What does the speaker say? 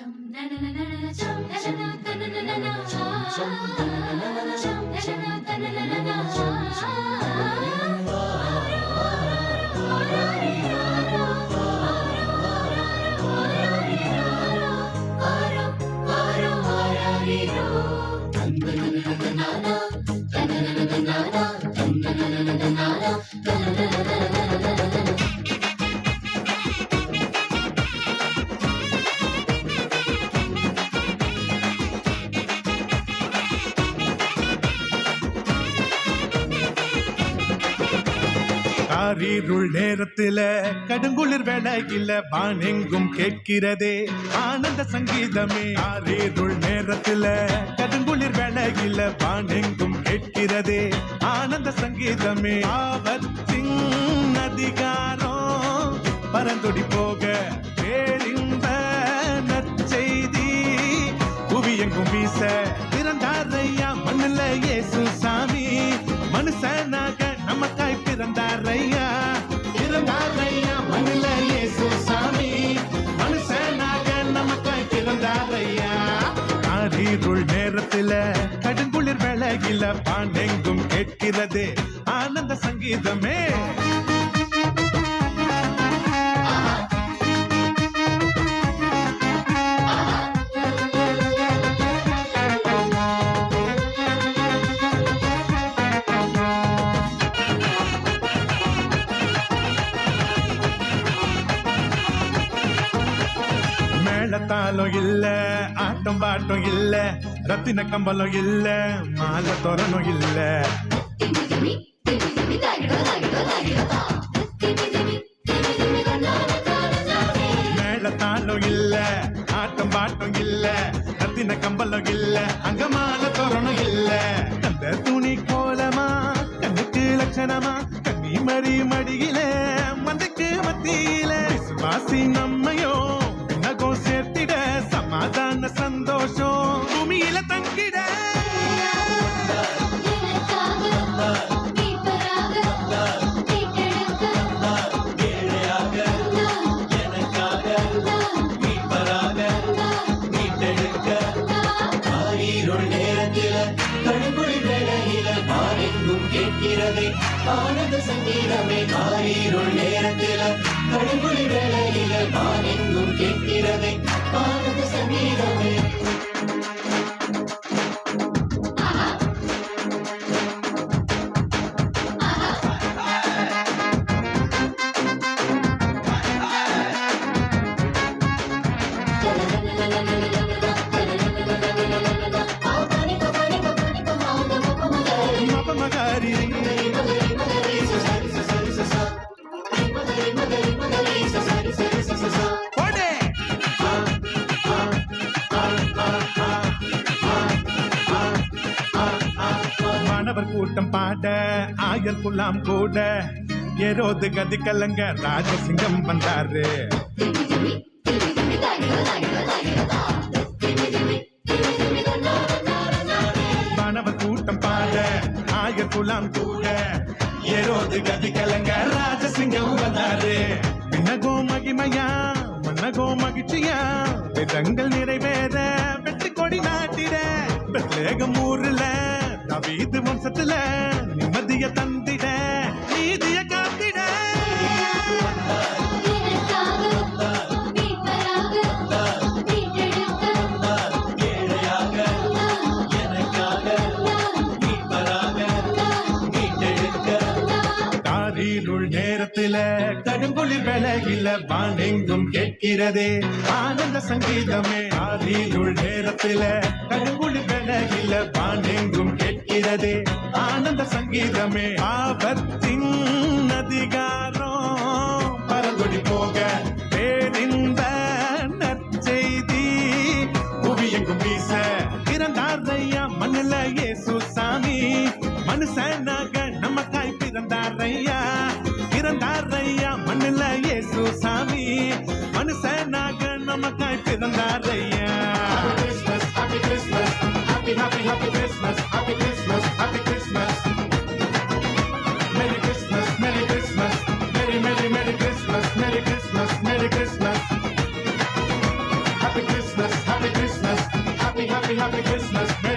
na na na na காரீருள் நேரத்தில கடுங்குளிர் வேலையில வானெங்கும் கேட்கிறதே. ஆனந்த சங்கீதமே. காரீருள் நேரத்தில கடுங்குளிர் வேலையில வானெங்கும் கேட்கிறதே. ஆனந்த சங்கீதமே. ஆபத்தின் அதிகாரம். பரந்தொடி போக பேரின்ப நற்செய்தி. புவியெங்கும் வீச பிறந்தாரையா மண்ணில் இயேசு சாமி. மனுஷனாக ஆரீருள் நேரத்தில கடுங்குளிர் விலகில பாண்டெங்கும் கேட்கிறது ஆனந்த சங்கீதமே. மேளத்தாளம் இல்ல ஆட்டம் பாட்டம் இல்ல ரத்தின கம்பளம் இல்ல மாலை தோரணும் இல்ல. மேளத்தாளம் இல்ல ஆட்டம் பாட்டம் இல்ல ரத்தின கம்பளம் இல்ல சமாதான சந்தோஷம் பூமியில தங்கிட இருள் நேரத்தில கடுங்குழி வேளையில மாறெங்கும் கேட்கிறதே ஆனந்த சங்கீதமே ஆரீருள் நேரத்தில கடுங்குழி வேளையில மாறெங்கும் கேட்கிறதே ஆனந்த சங்கீதமே மபமகாரி கூட்டம் பாட ஆயர் குலாம் கூட. ஏரோது கதி கலங்க ராஜசிங்கம் வந்தாரு. மாணவ கூட்டம் பாட ஆயர் குலாம் கூட. ஏரோது கதி கலங்க ராஜசிங்கம் வந்தாரு. விண்ணகோ மகிமையா மன்னகோ மகிழ்ச்சியா. விதங்கள் நிறைவேற வெற்றி கொடி நாட்டிட. பெத்லேகம் ஊர்ல தவீது வம்சத்துல நிம்மதிய தன் கடுங்குளிர் விலகில பாண்டெங்கும் கேட்கிறதே. ஆனந்த சங்கீதமே ஆதியுள் நேரத்தில. கடுங்குளிர் விலகில பாண்டெங்கும் கேட்கிறதே. ஆனந்த சங்கீதமே ஆபத்தின் அதிகாரம். பரந்தொடி போக பேரின்ப நற்செய்தி. புவியெங்கும் வீச பிறந்தார் ஐயா மண்ணில இயேசு சாமி. மனுஷனாக நமக்காய் பிறந்தார் ஐயா. பிறந்தார் ஐயா சாமி மனுஷனாக நமக்காய் பிறந்தாரையா Happy Christmas, happy Christmas, happy happy happy Christmas, happy Christmas, happy Christmas. Merry Christmas, Merry Christmas, Merry Merry Merry Christmas, Merry Christmas, Merry Christmas. Happy Christmas, happy Christmas. Happy, happy, happy Christmas.